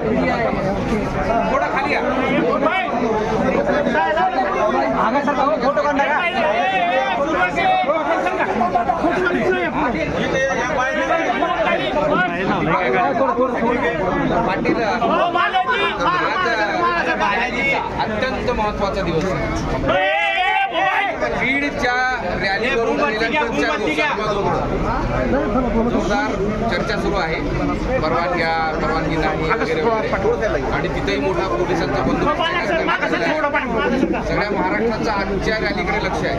थोडा खाली फोटो पाटील आज अत्यंत महत्त्वाचा दिवस आहे. बीडच्या रॅलीवरून निलंबनच्या जोरदार चर्चा सुरू आहे. परवानग्या परवानगी नाही वगैरे वगैरे. आणि तिथेही मोठा पोलिसांचा बंदोबस्त. सगळ्या महाराष्ट्राचं आजच्या रॅलीकडे लक्ष आहे.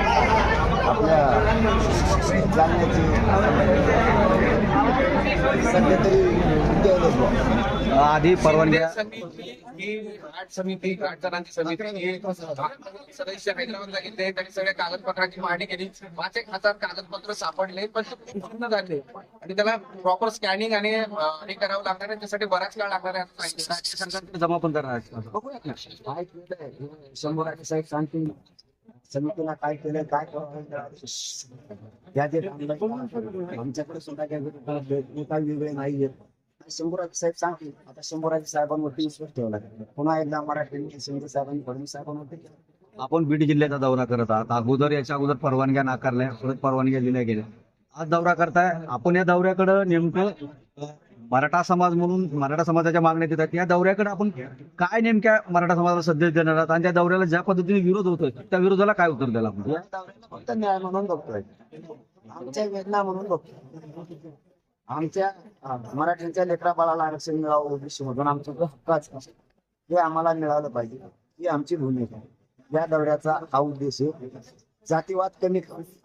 आपल्या जालन्याची सध्या तरी. आधी परवानग्या समिती ही समिती घाट जणांची समिती सदस्य हैदराबादला गेले त्यांनी सगळ्या कागदपत्राची मागणी केली पाच एक हजार कागदपत्र सापडले पण ते पूर्ण झाले आणि त्याला प्रॉपर स्कॅनिंग आणि हे करावं लागणार आहे त्यासाठी बराच काळ लागणार आहे जमा पण करणार. बघूयात ना. शंभर आठे साहेब सांगतील समितीला काय केलं काय या जे आमच्याकडे सुद्धा काही वेगळे- नाही नाहीये शंभूराजे साहेब सांगतील. आता शंभूराजे साहेबांवरती विश्वास ठेवला पुन्हा एकदा मराठी शिंदे साहेबांनी फडणवीस साहेबांवरती आपण बीड जिल्ह्याचा दौरा करत आहात. अगोदर याच्या अगोदर परवानग्या नाकारल्या परत परवानग्या दिल्या गेल्या. आज दौरा करताय. आपण या दौऱ्याकडे नेमकं मराठा समाज म्हणून मराठा समाजाच्या मागण्या देतात. या दौऱ्याकडे आपण काय नेमक्या मराठा समाजाला सध्या देणार आहात? आणि त्या दौऱ्याला ज्या पद्धतीने विरोध होतोय त्या विरोधाला काय उत्तर द्याल आपण? फक्त न्याय म्हणून बघतोय. आमच्या वेदना म्हणून बघतोय. आमच्या मराठ्यांच्या लेकरा बाळाला आरक्षण मिळावं ओबीसी मधून आमचं हक्काच हे आम्हाला मिळालं पाहिजे. ही आमची भूमिका आहे. या दौऱ्याचा हा उद्देश आहे. जातीवाद कमी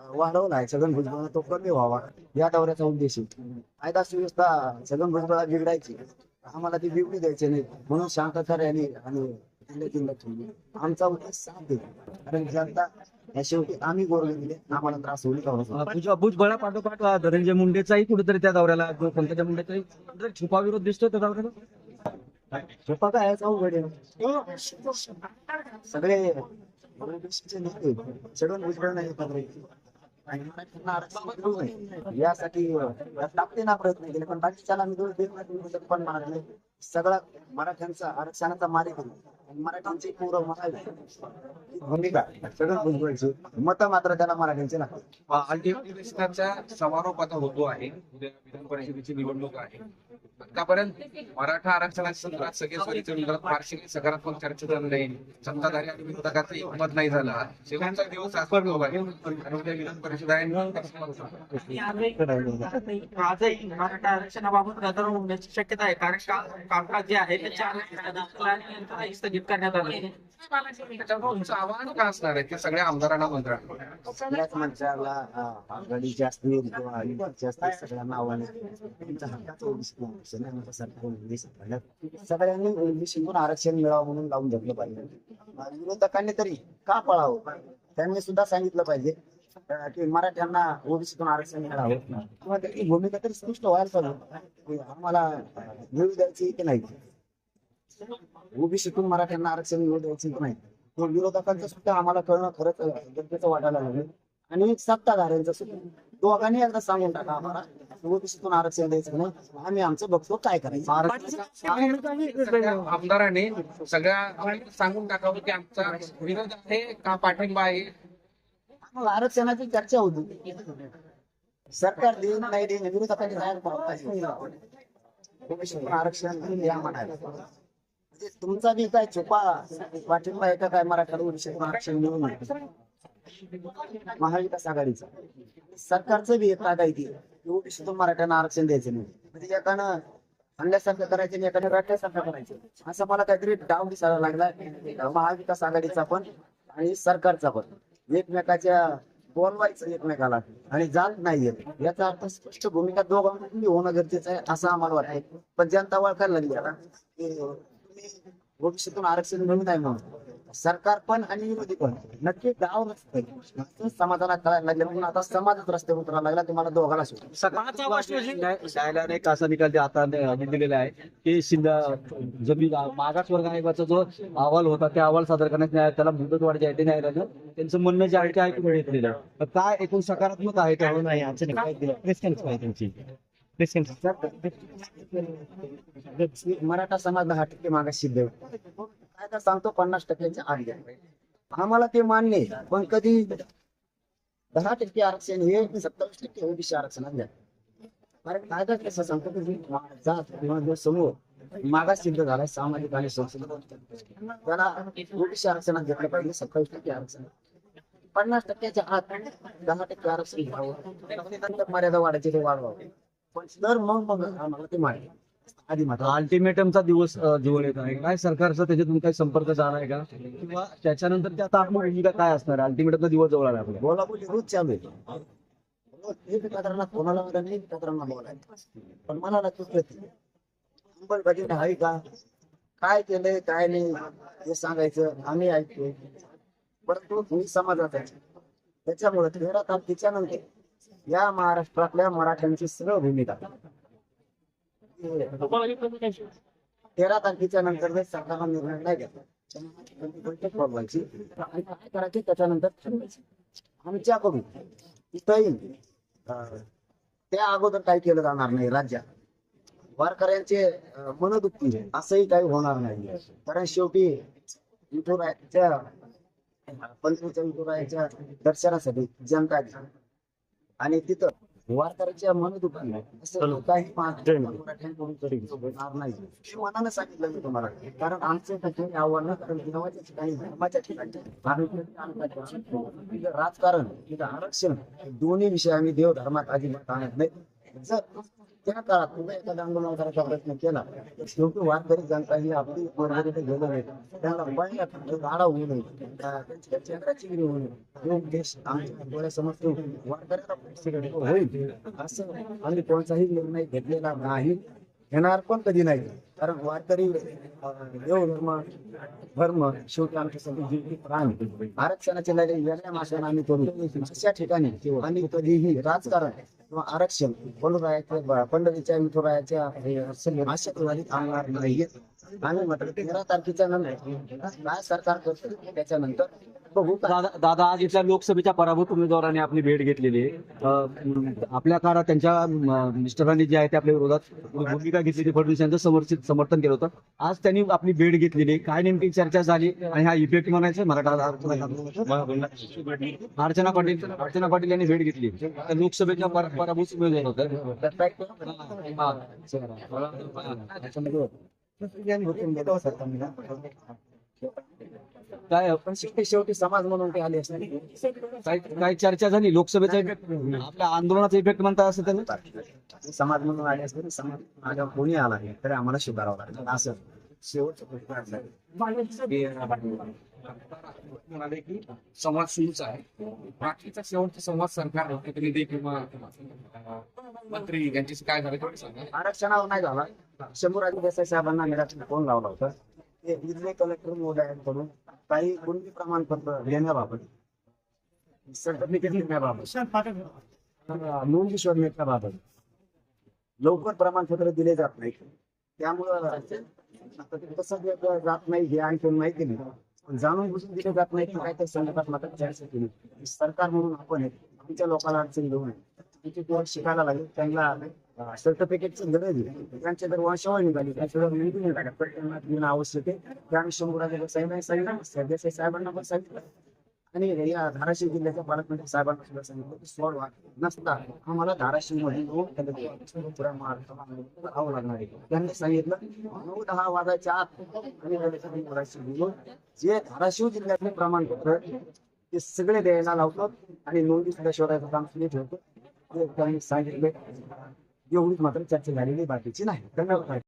वाढवला आहे. सगळं भुजबळ तो कमी व्हावा या दौऱ्याचा उद्देश आहे. कायदा सुव्यवस्था सगळं भुजबळा बिघडायची. आम्हाला ती बिघडू द्यायची नाही. म्हणून शांतता रॅली आणि आमचा उद्देश साथ कारण जनता या शेवटी आम्ही गोरले दिले आम्हाला त्रास होईल भुजबळा पाठोपाठ धनंजय मुंडेचाही कुठेतरी त्या दौऱ्याला पंकजा मुंडेचाही कुठेतरी छुपा विरोध दिसतोय त्या दौऱ्याला. झोपा काय? अवघड आहे. सगळे ओबीसीचे नेते नाही. आणि. यासाठी ताकदीनं प्रयत्न केले पण बाकीच्याला मी दोष देत पण म्हणत नाही सगळा मराठ्यांचा आरक्षणाचा मारे आणि मराठ्यांची पूर्व भूमिका सगळं भुजबळची मत मात्र त्याला मराठ्यांचे लागतात अधिवेशनाचा समारोप आता होतो आहे. उद्या विधान परिषदेची निवडणूक आहे. आतापर्यंत मराठा आरक्षणाच्या संदर्भात सगळे सोयीच्या विरोधात फारशी काही सकारात्मक चर्चा झाली नाही सत्ताधारी आणि विरोधकाचं एकमत नाही झाला. शेवटचा दिवस उद्या विधान परिषद आहे. आजही मराठा आरक्षणाबाबत गदारोळ होण्याची शक्यता आहे. कारण कामकाज जे आहे ते चार यंत्रणा स्थगित करण्यात आलं तुमचं आव्हान का असणार आहे? ते सगळ्या आमदारांना मंत्र्यांना किंवा युतीचे असतील सगळ्यांना आव्हान सगळ्यांनी इंग्लिश हक्काचं आरक्षण सगळ्यांनी आरक्षण मिळावं म्हणून लावून धरलं पाहिजे. विरोधकांनी तरी का पळावं त्यांनी सुद्धा सांगितलं पाहिजे की मराठ्यांना ओबीसीतून आरक्षण मिळावं. किंवा त्याची भूमिका तरी स्पष्ट व्हायला पाहिजे की आम्हाला मिळू द्यायची की नाही ओबीसीतून मराठ्यांना आरक्षण मिळू द्यायची की नाही विरोधकांचं सुद्धा आम्हाला कळणं खरंच गरजेचं वाटायला लागलं आणि सत्ताधाऱ्यांचं सुद्धा दोघांनी एकदा सांगून टाका आम्हाला ओबीसीतून आरक्षण द्यायचं नाही. आम्ही आमचं बघतो काय करायचं. आमदारांनी सगळ्या सांगून टाकावं की आमचा विरोध आहे का पाठिंबा आहे? आरक्षणाची चर्चा होती सरकार देईन नाही देईन विरोधकांनी जाहीर करावं पाहिजे ओबीसीतून आरक्षण द्या म्हणायला म्हणजे तुमचा बी काय चुपा पाठिंबा आहे का काय? मराठा ओबीसीतून आरक्षण मिळून महाविकास आघाडीचा. सरकारचं बी एक आघाडी ती. मराठ्यांना आरक्षण द्यायचं नाही. म्हणजे एकानं अंड्यासारखं करायचं आणि एकाने राठ्यासारखं करायचं. असं मला काहीतरी डाव दिसायला लागला. महाविकास आघाडीचा पण आणि सरकारचा पण. एकमेकाच्या बोलवायचं एकमेकाला. आणि जात नाहीये याचा अर्थ स्पष्ट भूमिका दोघांनी होणं गरजेचं आहे असं आम्हाला वाटतं पण जनता वळखायला लागली आता. की तुम्ही भविष्यातून आरक्षण मिळू नाही म्हणून. सरकार पण आणि विरोधी पण. नक्की गाव नसतं. असं समाजाला कळायला लागलं. म्हणून आता समाजच रस्त्यावर उतरायला लागला. तुम्हाला न्यायालयाने एक असा निकाल दे- आता दिलेला आहे की शिंदा जमीन मागासवर्ग आयोगाचा जो अहवाल होता त्या अहवाल सादर करण्यात न्याय त्याला मुदतवाढ जे आहे ते न्यायालयानं त्यांचं म्हणणं जे आहे ते ऐकून घेतलेलं आहे. तर काय एकूण सकारात्मक आहे का? नाही मराठा समाज दहा टक्के मागास सिद्ध तर सांगतो पन्नास टक्क्यांचे आत आम्हाला ते मान्य पण कधी दहा टक्के आरक्षण हे सत्तावीस टक्के ओबीसी आरक्षणात द्या. कारण कायदा कसं सांगतो की जात किंवा समूह मागास सिद्ध झालाय सामाजिक आणि संस्कृत. त्याला ओबीसी आरक्षणात घेतलं पाहिजे सत्तावीस टक्के आरक्षण. पन्नास टक्क्याच्या आत दहा टक्के आरक्षण घ्यावं. मर्यादा वाढायची ते वाढवावं. पण तर मग मग आम्हाला ते मान्य अल्टिमेटमचा दिवस जवळ येत आहे. काय सरकारचा त्याच्यातून काही संपर्क झाला आहे का? किंवा त्याच्यानंतर त्या भूमिका काय असणार? अल्टिमेटमचा दिवस जवळ आला रोज चालू आहे. कोणाला वगैरे नाही एकमेकांना बोलायचं पण मला ना चुकत अंमलबजावणी हवी का? काय केलंय काय नाही? हे सांगायचं आम्ही ऐकतो परंतु मी समाजाचा आहे. त्याच्यामुळे तेरा तारखेच्या नंतर या महाराष्ट्रातल्या मराठ्यांची सरळ भूमिका. तेरा तारखेच्या नंतर सरकारला निर्णय नाही घेतला बैठक बोलवायची आणि काय त्याच्यानंतर ठरवायचं. आमच्याकडून इथंही त्या अगोदर काही केलं जाणार नाही राज्यात. वारकऱ्यांचे मन दुखतील असंही काही होणार नाही. कारण शेवटी विठुरायाच्या पंचवीच्या विठुरायाच्या दर्शनासाठी जनता आणि तिथं वारकऱ्याच्या असं मराठ्यांकडून तरी होणार नाही. हे मनानं सांगितलं मी तुम्हाला. कारण आमचं ठिकाणी आव्हान कारण देवाच्या ठिकाणी धर्माच्या ठिकाणी. राजकारण तिथं आरक्षण दोन्ही विषय आम्ही देव धर्मात अजिबात आणत नाही. जर त्या काळात तुम्ही एखाद्या आंदोलन करायचा प्रयत्न केला तर शेवटी वारकरी जनता ही आपली बरोबरीने गेलं नाही त्यांना पहिल्या गाडा होऊ नये त्यांची चंद्राची होऊ नये. तो देश आमच्या डोळ्यासमोर ठेवून वारकऱ्याला पैसे होईल. असं आम्ही कोणताही निर्णय घेतलेला नाही. घेणार पण कधी नाही. कारण वारकरी देव धर्म धर्म शेवटी आमच्यासाठी जीव प्राण आरक्षणाचे लढाई वेगळ्या माशाने आम्ही करू. अशा ठिकाणी आणि कधीही राजकारण किंवा आरक्षण पंढरायाच्या पंढरीच्या विठुरायाच्या अशा आणणार नाही आम्ही मात्र तेरा तारखेच्या नंतर काय सरकार करतं त्याच्यानंतर बघू दादा दादा आज इथल्या लोकसभेच्या पराभूत उमेदवारांनी आपली भेट घेतलेली आहे. आपल्या काळात त्यांच्या मिस्टरांनी जे आहे ते आपल्या विरोधात भूमिका घेतलेली फडणवीस यांचं समर्थित समर्थन केलं होतं. आज त्यांनी आपली भेट घेतलेली. काय नेमकी चर्चा झाली आणि हा इफेक्ट म्हणायचं मराठा अर्चना पाटील अर्चना पाटील यांनी भेट घेतली. लोकसभेच्या पर- पराभूत उमेदवार होते. काय पण शेवटी शेवटी समाज म्हणून ते आले असते काय काय चर्चा झाली लोकसभेचा इफेक्ट आपल्या आंदोलनाचा इफेक्ट म्हणता असं त्यांनी समाज म्हणून आले असते समाज माझ्या कोणी आला नाही तरी आम्हाला स्वीकारावं लागेल. असं. शेवटचं प्रश्न म्हणाले की संवाद सुरूच आहे बाकीचा शेवटचा संवाद सरकार प्रतिनिधी किंवा मंत्री यांच्याशी काय झालं तेवढं सांगा आरक्षणावर नाही झाला शंभूराजे देसाई साहेबांना निराक्षण फोन लावला होता ते इथले कलेक्टर महोदयांकडून काही कुणबी प्रमाणपत्र घेण्याबाबत सर्टिफिकेट देण्याबाबत अं, नोंदी शोधण्याच्याबाबत लवकर प्रमाणपत्र दिले जात नाही त्यामुळं आता ते कसं दिलं जात नाही हे आणखी माहिती नाही. जाणून बुजून दिलं जात नाही की काय त्या संदर्भात मात्र चर्चा सरकार म्हणून आपण आहे, आमच्या लोकांना अडचण घेऊ नये तिथे कोण शिकायला लागेल त्यांना सर्टिफिकेटची गरज आहे. त्यांच्या जर वंशावळ निघाली त्यांच्या जर नाही लागत. तर त्यांना देणं आवश्यक आहे. त्या आम्ही साहेबांनी सांगितलं सरदेसाई साहेबांना पण सांगितलं. आणि या धाराशिव जिल्ह्याच्या पालकमंत्री साहेबांना सुद्धा सांगितलं की सोडवा नसता. आम्हाला धाराशिवमध्ये दोन महाराष्ट्रामध्ये राहावं लागणार आहे. त्यांनी सांगितलं नऊ दहा वाजायच्या आत आणि धाराशिव जे धाराशिव जिल्ह्यातले प्रमाणपत्र ते सगळे द्यायला लावतो आणि नोंदी सुद्धा शोधायचं काम सुरू ठेवतो. ते त्यांनी सांगितलं. एवढीच मात्र चर्चा झालेली बाकीची नाही. धन्यवाद.